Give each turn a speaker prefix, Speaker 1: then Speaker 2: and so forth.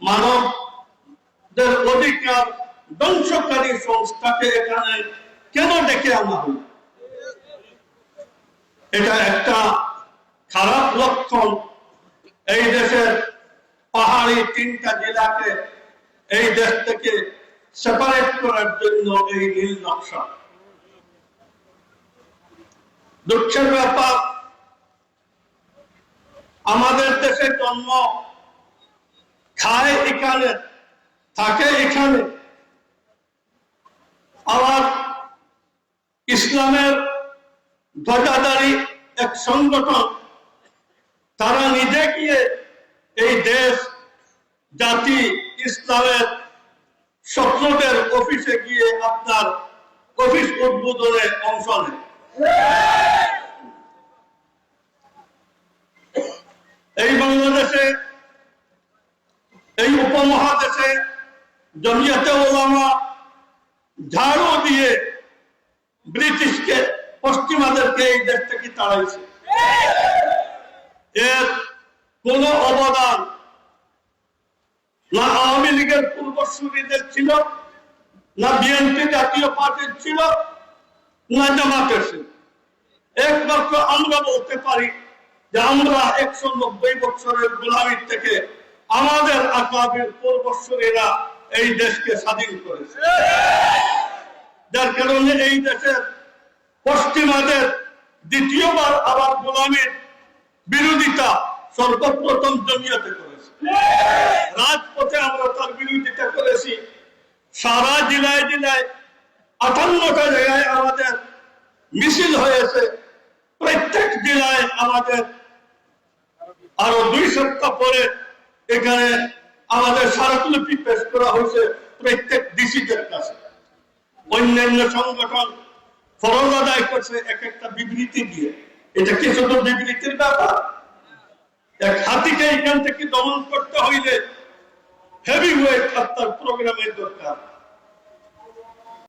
Speaker 1: মানবদের অধিকার ধ্বংসকারী সংস্থাকে এখানে কেন ডেকে আনা হল? এটা একটা খারাপ লক্ষণ। এই দেশের পাহাড়ি তিনটা জেলাকে এই দেশ থেকে সেপারেট করার জন্য এই নীল নকশা। দুঃখের ব্যাপার আমাদের দেশে জন্ম খায় এখানে, থাকে এখানে। আবার ইসলামের ধ্বজাধারী এক সংগঠন, তারা নিজে গিয়ে এই দেশ, জাতি, ইসলামের শত্রুদের অফিসে গিয়ে আপনার অফিস উদ্বোধনে অংশ নেয়। এই বাংলাদেশে, এই উপমহাদেশে জমিয়াতে ওলামা ঝাড়ু দিয়ে ব্রিটিশকে, পশ্চিমাদেরকে এই দেশ থেকে তাড়াইছে। এর কোন অবদান না আওয়ামী লীগের পূর্বসূরীদের ছিল, না বিএনপি জাতীয় পার্টির ছিল, না জামাতের ছিল। একমাত্র আমরা বলতে পারি যে আমরা একশো নব্বই বছরের গোলামির থেকে আমাদের আকাবের পূর্বসূরীরা এই দেশকে স্বাধীন করেছে। যার কারণে এই দেশের পশ্চিমাদের দ্বিতীয়বার আবার গোলামীর বিরোধিতা সর্বপ্রথম জমিয়াতে করেছে। রাজপথে আমরা তার বিরোধিতা করেছি। সারা জেলায় জেলায় আটান্নটা জায়গায় আমাদের মিছিল হয়েছে। প্রত্যেক জেলায় আমাদের আরও দুই সপ্তাহ পরে এখানে আমাদের স্মারকলিপি পেশ করা হয়েছে প্রত্যেক ডিসিদের কাছে। অন্যান্য সংগঠন ফরজ আদায় করছে এক একটা বিবৃতি দিয়ে। এটা কি শুধু বিবৃতির ব্যাপার? এক হাতিকে এখান থেকে দমন করতে হইলে হেভি ওয়েট হত্যার প্রোগ্রামের দরকার।